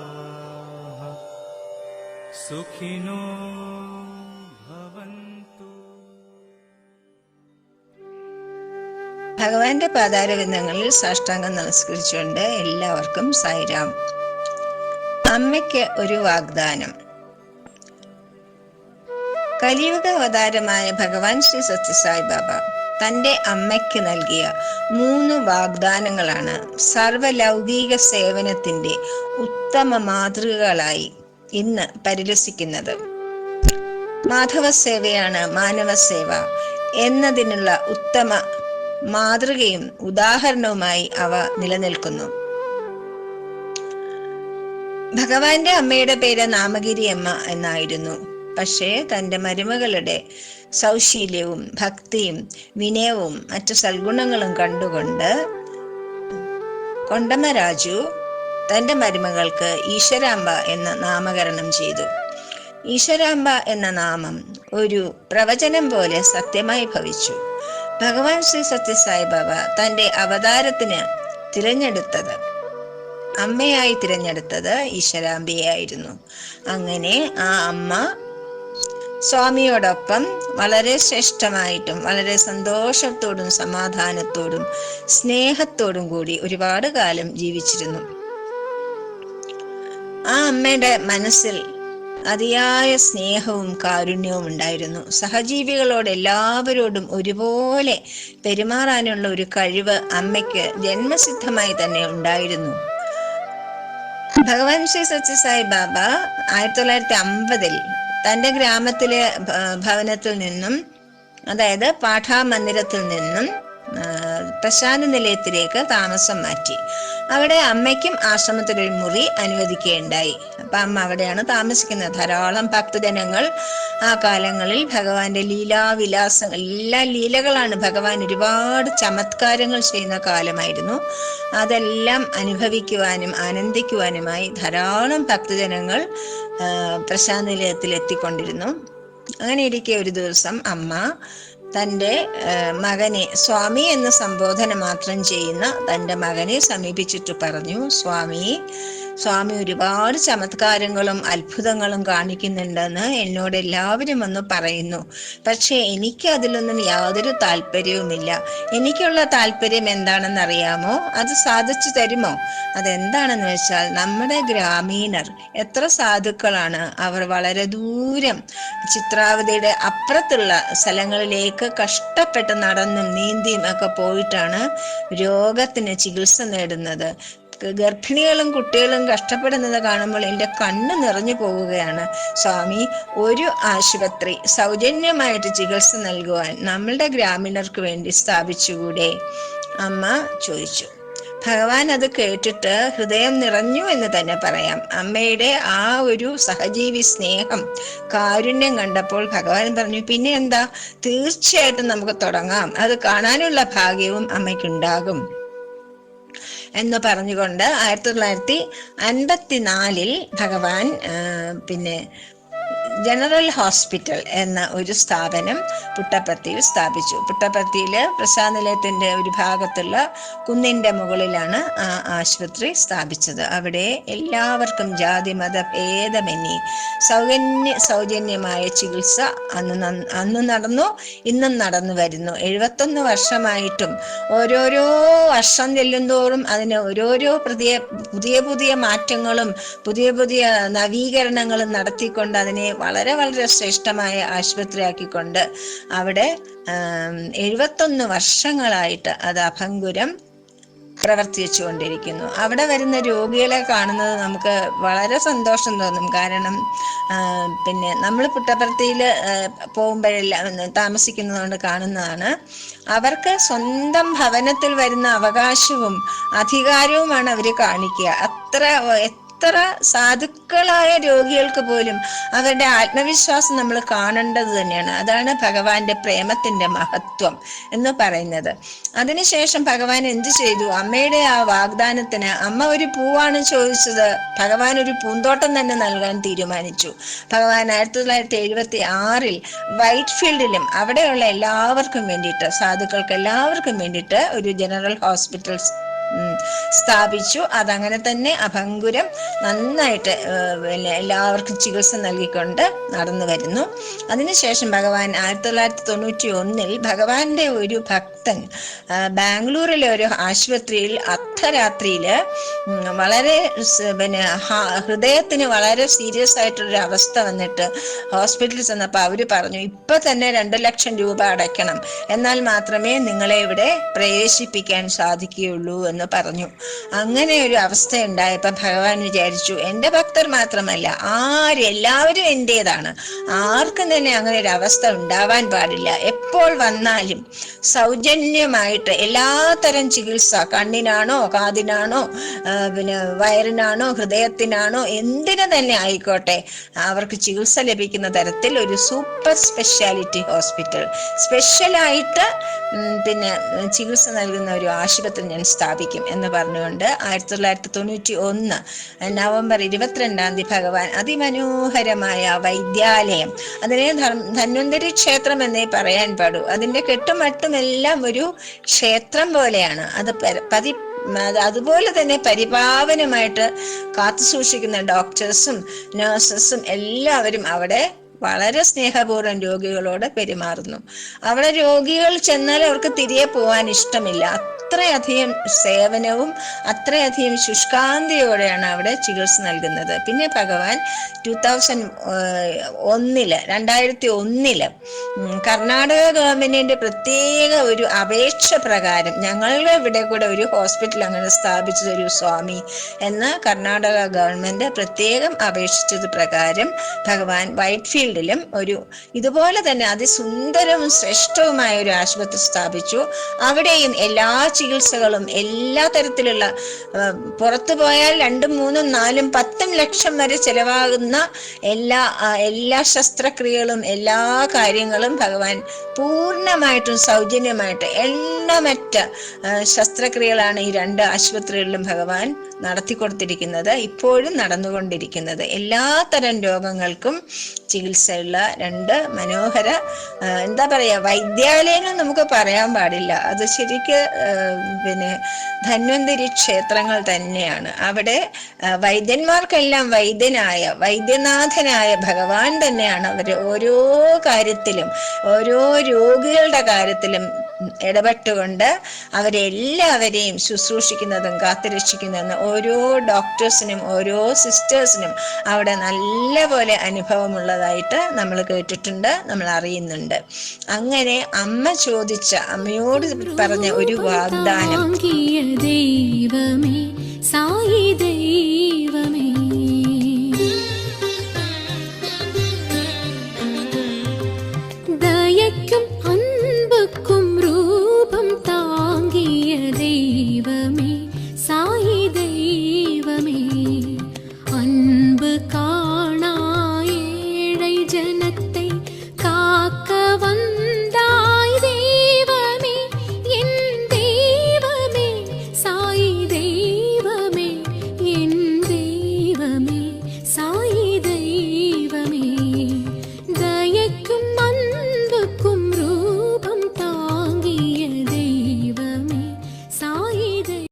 समस्तलोकाः सुखिनो भवन्तु ഭഗവാന്റെ പാതാരവിന്ദങ്ങളിൽ സാഷ്ടാംഗം നമസ്കരിച്ചുകൊണ്ട് എല്ലാവർക്കും സായിരാം അമ്മയ്ക്ക് ഒരു വാഗ്ദാനം കലിയുഗ അവതാരമായ ഭഗവാൻ ശ്രീ സത്യസായി ബാബ തന്റെ അമ്മയ്ക്ക് നൽകിയ മൂന്ന് വാഗ്ദാനങ്ങളാണ് സർവലൗകിക സേവനത്തിന്റെ ഉത്തമ മാതൃകകളായി ഇന്ന് പരിലസിക്കുന്നത് മാധവ സേവയാണ് മാനവ സേവ എന്നതിനുള്ള ഉത്തമ മാതൃകയും ഉദാഹരണവുമായി അവ നിലനിൽക്കുന്നു. ഭഗവാന്റെ അമ്മയുടെ പേര് നാമഗിരി അമ്മ എന്നായിരുന്നു. പക്ഷേ തന്റെ മരുമകളുടെ സൗശീല്യവും ഭക്തിയും വിനയവും മറ്റു സൽഗുണങ്ങളും കണ്ടുകൊണ്ട് കൊണ്ടമ്മ രാജു തന്റെ മരുമകൾക്ക് ഈശ്വരാംബ എന്ന നാമകരണം ചെയ്തു. ഈശ്വരാംബ എന്ന നാമം ഒരു പ്രവചനം പോലെ സത്യമായി ഭവിച്ചു. ഭഗവാൻ ശ്രീ സത്യസായി ബാബ തന്റെ അവതാരത്തിന് തിരഞ്ഞെടുത്തത്. അമ്മയായി തിരഞ്ഞെടുത്തത് ഈശ്വരാംബയായിരുന്നു. അങ്ങനെ ആ അമ്മ സ്വാമിയോടൊപ്പം വളരെ ശ്രേഷ്ഠമായിട്ടും വളരെ സന്തോഷത്തോടും സമാധാനത്തോടും സ്നേഹത്തോടും കൂടി ഒരുപാട് കാലം ജീവിച്ചിരുന്നു. ആ അമ്മയുടെ മനസ്സിൽ അതിയായ സ്നേഹവും കാരുണ്യവും ഉണ്ടായിരുന്നു. സഹജീവികളോട് എല്ലാവരോടും ഒരുപോലെ പെരുമാറാനുള്ള ഒരു കഴിവ് അമ്മയ്ക്ക് ജന്മസിദ്ധമായി തന്നെ ഉണ്ടായിരുന്നു. ഭഗവാൻ ശ്രീ സത്യസായി ബാബ ആയിരത്തി തൊള്ളായിരത്തി അമ്പതിൽ തന്റെ ഗ്രാമത്തിലെ ഭവനത്തിൽ നിന്നും അതായത് പാഠാമന്ദിരത്തിൽ നിന്നും പ്രശാന്ത നിലയത്തിലേക്ക് താമസം മാറ്റി. അവിടെ അമ്മയ്ക്കും ആശ്രമത്തിൽ ഒരു മുറി അനുവദിക്കുകയുണ്ടായി. അപ്പൊ അമ്മ അവിടെയാണ് താമസിക്കുന്നത്. ധാരാളം ഭക്തജനങ്ങൾ ആ കാലങ്ങളിൽ ഭഗവാന്റെ ലീലാവിലാസങ്ങൾ എല്ലാ ലീലകളാണ് ഭഗവാൻ ഒരുപാട് ചമത്കാരങ്ങൾ ചെയ്യുന്ന കാലമായിരുന്നു. അതെല്ലാം അനുഭവിക്കുവാനും ആനന്ദിക്കുവാനുമായി ധാരാളം ഭക്തജനങ്ങൾ പ്രശാന്ത നിലയത്തിൽ എത്തിക്കൊണ്ടിരുന്നു. അങ്ങനെ ഇരിക്കെ ഒരു ദിവസം അമ്മ തന്റെ മകനെ സ്വാമി എന്ന് സംബോധന മാത്രം ചെയ്യുന്ന തന്റെ മകനെ സമീപിച്ചിട്ട് പറഞ്ഞു സ്വാമി സ്വാമി ഒരുപാട് ചമത്കാരങ്ങളും അത്ഭുതങ്ങളും കാണിക്കുന്നുണ്ടെന്ന് എന്നോട് എല്ലാവരും വന്ന് പറയുന്നു. പക്ഷേ എനിക്ക് അതിലൊന്നും യാതൊരു താല്പര്യവുമില്ല. എനിക്കുള്ള താല്പര്യം എന്താണെന്ന് അറിയാമോ അത് സാധിച്ചു തരുമോ? അതെന്താണെന്ന് വെച്ചാൽ നമ്മുടെ ഗ്രാമീണർ എത്ര സാധുക്കളാണ്. അവർ വളരെ ദൂരം ചിത്രാവതിയുടെ അപ്പുറത്തുള്ള സ്ഥലങ്ങളിലേക്ക് കഷ്ടപ്പെട്ട് നടന്നും നീന്തിയും ഒക്കെ പോയിട്ടാണ് രോഗത്തിന് ചികിത്സ നേടുന്നത്. ഗർഭിണികളും കുട്ടികളും കഷ്ടപ്പെടുന്നത് കാണുമ്പോൾ എന്റെ കണ്ണ് നിറഞ്ഞു പോവുകയാണ്. സ്വാമി ഒരു ആശുപത്രി സൗജന്യമായിട്ട് ചികിത്സ നൽകുവാൻ നമ്മളുടെ ഗ്രാമീണർക്ക് വേണ്ടി സ്ഥാപിച്ചുകൂടെ? അമ്മ ചോദിച്ചു. ഭഗവാൻ അത് കേട്ടിട്ട് ഹൃദയം നിറഞ്ഞു എന്ന് തന്നെ പറയാം. അമ്മയുടെ ആ ഒരു സഹജീവി സ്നേഹം കാരുണ്യം കണ്ടപ്പോൾ ഭഗവാൻ പറഞ്ഞു പിന്നെ എന്താ? തീർച്ചയായിട്ടും നമുക്ക് തുടങ്ങാം. അത് കാണാനുള്ള ഭാഗ്യവും അമ്മയ്ക്കുണ്ടാകും. എന്ന് പറഞ്ഞുകൊണ്ട് ആയിരത്തി തൊള്ളായിരത്തി അൻപത്തിനാലിൽ ഭഗവാൻ പിന്നെ ജനറൽ ഹോസ്പിറ്റൽ എന്ന ഒരു സ്ഥാപനം പുട്ടപ്പർത്തിയിൽ സ്ഥാപിച്ചു. പുട്ടപ്പത്തിയിൽ പ്രസാദനിലയത്തിന്റെ ഒരു ഭാഗത്തുള്ള കുന്നിന്റെ മുകളിലാണ് ആ ആശുപത്രി സ്ഥാപിച്ചത്. അവിടെ എല്ലാവർക്കും ജാതി മത ഭേദമെന്നി സൗജന്യ സൗജന്യമായ ചികിത്സ അന്ന് അന്ന് നടന്നു ഇന്നും നടന്നു വരുന്നു. എഴുപത്തൊന്ന് വർഷമായിട്ടും ഓരോരോ വർഷം ചെല്ലുന്തോറും അതിന് ഓരോരോ പുതിയ പുതിയ പുതിയ മാറ്റങ്ങളും പുതിയ പുതിയ നവീകരണങ്ങളും നടത്തിക്കൊണ്ട് അതിനെ വളരെ വളരെ ശ്രേഷ്ഠമായ ആശുപത്രിയാക്കിക്കൊണ്ട് അവിടെ എഴുപത്തൊന്ന് വർഷങ്ങളായിട്ട് അത് അഭംഗുരം പ്രവർത്തിച്ചുകൊണ്ടിരിക്കുന്നു. അവിടെ വരുന്ന രോഗികളെ കാണുന്നത് നമുക്ക് വളരെ സന്തോഷം തോന്നും. കാരണം പിന്നെ നമ്മൾ പുട്ടപ്പർത്തിയിൽ പോകുമ്പോഴെല്ലാം താമസിക്കുന്നതുകൊണ്ട് കാണുന്നതാണ്. അവർക്ക് സ്വന്തം ഭവനത്തിൽ വരുന്ന അവകാശവും അധികാരവുമാണ് അവർ കാണിക്കുക. അത്ര എത്ര സാധുക്കളായ രോഗികൾക്ക് പോലും അവരുടെ ആത്മവിശ്വാസം നമ്മൾ കാണേണ്ടത് തന്നെയാണ്. അതാണ് ഭഗവാന്റെ പ്രേമത്തിന്റെ മഹത്വം എന്ന് പറയുന്നത്. അതിനുശേഷം ഭഗവാൻ എന്ത് ചെയ്തു? അമ്മയുടെ ആ വാഗ്ദാനത്തിന് അമ്മ ഒരു പൂവാണ് ചോദിച്ചത്. ഭഗവാൻ ഒരു പൂന്തോട്ടം തന്നെ നൽകാൻ തീരുമാനിച്ചു. ഭഗവാൻ ആയിരത്തി തൊള്ളായിരത്തി എഴുപത്തി ആറിൽ വൈറ്റ് ഫീൽഡിലും അവിടെയുള്ള എല്ലാവർക്കും വേണ്ടിയിട്ട് സാധുക്കൾക്ക് എല്ലാവർക്കും വേണ്ടിയിട്ട് ഒരു ജനറൽ ഹോസ്പിറ്റൽ സ്ഥാപിച്ചു. അതങ്ങനെ തന്നെ അഭങ്കുരം നന്നായിട്ട് പിന്നെ എല്ലാവർക്കും ചികിത്സ നൽകിക്കൊണ്ട് നടന്നു വരുന്നു. അതിനുശേഷം ഭഗവാൻ ആയിരത്തി തൊള്ളായിരത്തി തൊണ്ണൂറ്റി ഒന്നിൽ ഭഗവാന്റെ ഒരു ഭക്തൻ ബാംഗ്ലൂരിലെ ഒരു ആശുപത്രിയിൽ അർദ്ധരാത്രിയിൽ വളരെ പിന്നെ ഹൃദയത്തിന് വളരെ സീരിയസ് ആയിട്ടൊരു അവസ്ഥ വന്നിട്ട് ഹോസ്പിറ്റലിൽ ചെന്നപ്പോൾ അവർ പറഞ്ഞു ഇപ്പൊ തന്നെ രണ്ട് ലക്ഷം രൂപ അടയ്ക്കണം. എന്നാൽ മാത്രമേ നിങ്ങളെ ഇവിടെ പ്രവേശിപ്പിക്കാൻ സാധിക്കുകയുള്ളൂ എന്ന് പറഞ്ഞു അങ്ങനെ ഒരു അവസ്ഥ ഉണ്ടായപ്പോൾ ഭഗവാൻ വിചാരിച്ചു എന്റെ ഭക്തർ മാത്രമല്ല ആര് എല്ലാവരും എന്റെതാണ്. ആർക്കും തന്നെ അങ്ങനെ ഒരു അവസ്ഥ ഉണ്ടാവാൻ പാടില്ല. എപ്പോൾ വന്നാലും സൗജന്യമായിട്ട് എല്ലാത്തരം ചികിത്സ കണ്ണിനാണോ കാതിനാണോ പിന്നെ വയറിനാണോ ഹൃദയത്തിനാണോ എന്തിനു തന്നെ ആയിക്കോട്ടെ. അവർക്ക് ചികിത്സ ലഭിക്കുന്ന തരത്തിൽ ഒരു സൂപ്പർ സ്പെഷ്യാലിറ്റി ഹോസ്പിറ്റൽ. സ്പെഷ്യലായിട്ട് പിന്നെ ചികിത്സ നൽകുന്ന ഒരു ആശുപത്രി ഞാൻ സ്ഥാപിക്കും. എന്ന് പറഞ്ഞുകൊണ്ട് ആയിരത്തി തൊള്ളായിരത്തി തൊണ്ണൂറ്റി ഒന്ന് നവംബർ ഇരുപത്തിരണ്ടാം തീയതി ഭഗവാൻ അതിമനോഹരമായ വൈദ്യാലയം അതിനെ ധന്വന്തരി ക്ഷേത്രം എന്നേ പറയാൻ പാടൂ. അതിന്റെ കെട്ടുമട്ടുമെല്ലാം ഒരു ക്ഷേത്രം പോലെയാണ്. അത് പതി അതുപോലെ തന്നെ പരിപാവനമായിട്ട് കാത്തു സൂക്ഷിക്കുന്ന ഡോക്ടേഴ്സും നഴ്സസും എല്ലാവരും അവിടെ വളരെ സ്നേഹപൂർവം രോഗികളോട് പെരുമാറുന്നു. അവിടെ രോഗികൾ ചെന്നാൽ അവർക്ക് തിരികെ പോകാൻ ഇഷ്ടമില്ല. അത്രയധികം സേവനവും അത്രയധികം ശുഷ്കാന്തിയോടെയാണ് അവിടെ ചികിത്സ നൽകുന്നത്. പിന്നെ ഭഗവാൻ ടൂ തൗസൻഡ് ഒന്നിൽ രണ്ടായിരത്തി ഒന്നിൽ കർണാടക ഗവൺമെന്റിന്റെ പ്രത്യേക ഒരു അപേക്ഷ പ്രകാരം ഞങ്ങളുടെ ഇവിടെ കൂടെ ഒരു ഹോസ്പിറ്റൽ അങ്ങനെ സ്ഥാപിച്ചു ഒരു സ്വാമി എന്ന് കർണാടക ഗവൺമെന്റ് പ്രത്യേകം അപേക്ഷിച്ചത് പ്രകാരം ഭഗവാൻ വൈറ്റ് ഫീൽഡിലും ഒരു ഇതുപോലെ തന്നെ അതിസുന്ദരവും ശ്രേഷ്ഠവുമായ ഒരു ആശുപത്രി സ്ഥാപിച്ചു. അവിടെയും എല്ലാ ചികിത്സകളും എല്ലാ തരത്തിലുള്ള പുറത്തു പോയാൽ രണ്ടും മൂന്നും നാലും പത്തും ലക്ഷം വരെ ചെലവാകുന്ന എല്ലാ എല്ലാ ശസ്ത്രക്രിയകളും എല്ലാ കാര്യങ്ങളും ഭഗവാൻ പൂർണമായിട്ടും സൗജന്യമായിട്ട് എണ്ണമറ്റ ശസ്ത്രക്രിയകളാണ് ഈ രണ്ട് ആശുപത്രികളിലും ഭഗവാൻ നടത്തി കൊടുത്തിരിക്കുന്നത് ഇപ്പോഴും നടന്നുകൊണ്ടിരിക്കുന്നത്. എല്ലാത്തരം രോഗങ്ങൾക്കും ചികിത്സയുള്ള രണ്ട് മനോഹര എന്താ പറയുക വൈദ്യാലയങ്ങൾ നമുക്ക് പറയാൻ പാടില്ല. അത് ശരിക്ക് പിന്നെ ധന്വന്തരി ക്ഷേത്രങ്ങൾ തന്നെയാണ്. അവിടെ വൈദ്യന്മാർക്കെല്ലാം വൈദ്യനായ വൈദ്യനാഥനായ ഭഗവാൻ തന്നെയാണ് അവർ ഓരോ കാര്യത്തിലും ഓരോ രോഗികളുടെ കാര്യത്തിലും ഇടപെട്ടുകൊണ്ട് അവരെല്ലാവരെയും ശുശ്രൂഷിക്കുന്നതും കാത്തുരക്ഷിക്കുന്നതും ഓരോ ഡോക്ടേഴ്സിനും ഓരോ സിസ്റ്റേഴ്സിനും അവിടെ നല്ല പോലെ അനുഭവമുള്ളതായിട്ട് നമ്മൾ കേട്ടിട്ടുണ്ട് നമ്മൾ അറിയുന്നുണ്ട്. അങ്ങനെ അമ്മ ചോദിച്ച അമ്മയോട് പറഞ്ഞ ഒരു വാഗ്ദാനം. ദൈവമേ സായി ദൈവമേ